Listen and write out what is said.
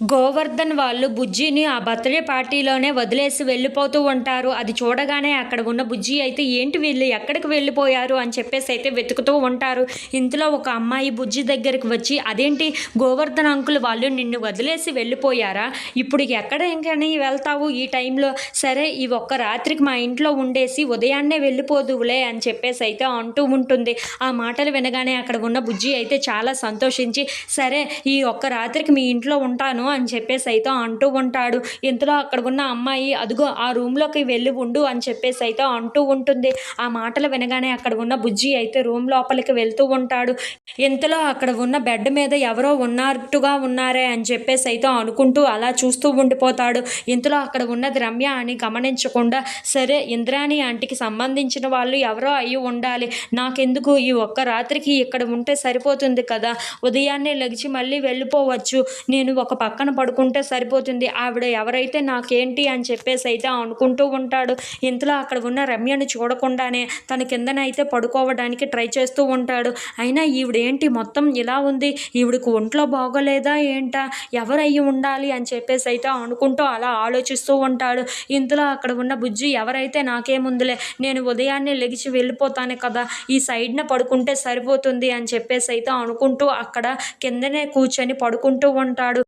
గోవర్ధన్ వాళ్ళు బుజ్జిని ఆ బర్త్డే పార్టీలోనే వదిలేసి వెళ్ళిపోతూ ఉంటారు. అది చూడగానే అక్కడ ఉన్న బుజ్జి అయితే ఏంటి వీళ్ళు? ఎక్కడికి వెళ్ళిపోయారు? అని చెప్పేసి అయితే వెతుకుతూ ఉంటారు. ఇంతలో ఒక అమ్మాయి బుజ్జి దగ్గరికి వచ్చి అదేంటి? గోవర్ధన్ అంకుల్ వాళ్ళు నిన్ను వదిలేసి వెళ్ళిపోయారా? ఇప్పుడు ఎక్కడ ఇంకని వెళ్తావు ఈ టైంలో? సరే ఈ ఒక్క రాత్రికి మా ఇంట్లో ఉండేసి ఉదయాన్నే వెళ్ళిపోదువులే అని చెప్పేసి అయితే అంటూ ఉంటుంది. ఆ మాటలు వినగానే అక్కడ ఉన్న బుజ్జి అయితే చాలా సంతోషించి సరే ఈ ఒక్క రాత్రికి మీ ఇంట్లో ఉంటాను. అని చెప్పేసి అయితే అంటూ ఉంటాడు. ఇంతలో అక్కడ ఉన్న అమ్మాయి అదిగో ఆ రూమ్లోకి వెళ్ళి ఉండు అని చెప్పేసి అయితే అంటూ ఉంటుంది. ఆ మాటలు వినగానే అక్కడ ఉన్న బుజ్జి అయితే రూమ్ లోపలికి వెళ్తూ ఉంటాడు. ఇంతలో అక్కడ ఉన్న బెడ్ మీద ఎవరో ఉన్నట్టుగా ఉన్నారే అని చెప్పేసి అయితే అనుకుంటూ అలా చూస్తూ ఉండిపోతాడు. ఇంతలో అక్కడ ఉన్నది రమ్య అని గమనించకుండా సరే ఇంద్రాణి ఆంటీకి సంబంధించిన వాళ్ళు ఎవరో అయి ఉండాలి. నాకెందుకు ఈ ఒక్క రాత్రికి ఇక్కడ ఉంటే సరిపోతుంది కదా? ఉదయాన్నే లెగిచి మళ్ళీ వెళ్ళిపోవచ్చు. నేను ఒక పక్క పక్కన పడుకుంటే సరిపోతుంది. ఆవిడ ఎవరైతే నాకేంటి అని చెప్పేసి అయితే అనుకుంటూ ఉంటాడు. ఇంతలో అక్కడ ఉన్న రమ్యను చూడకుండానే తన కిందనైతే పడుకోవడానికి ట్రై చేస్తూ ఉంటాడు. అయినా ఈవిడేంటి మొత్తం ఇలా ఉంది? ఈవిడకు ఒంట్లో బాగోలేదా ఏంటా? ఎవరయ్యి ఉండాలి అని చెప్పేసి అయితే అనుకుంటూ అలా ఆలోచిస్తూ ఉంటాడు. ఇంతలో అక్కడ ఉన్న బుజ్జి ఎవరైతే నాకేముందులే నేను ఉదయాన్నే లెగిచి వెళ్ళిపోతాను కదా ఈ సైడ్న పడుకుంటే సరిపోతుంది అని చెప్పేసి అయితే అనుకుంటూ అక్కడ కిందనే కూర్చొని పడుకుంటూ ఉంటాడు.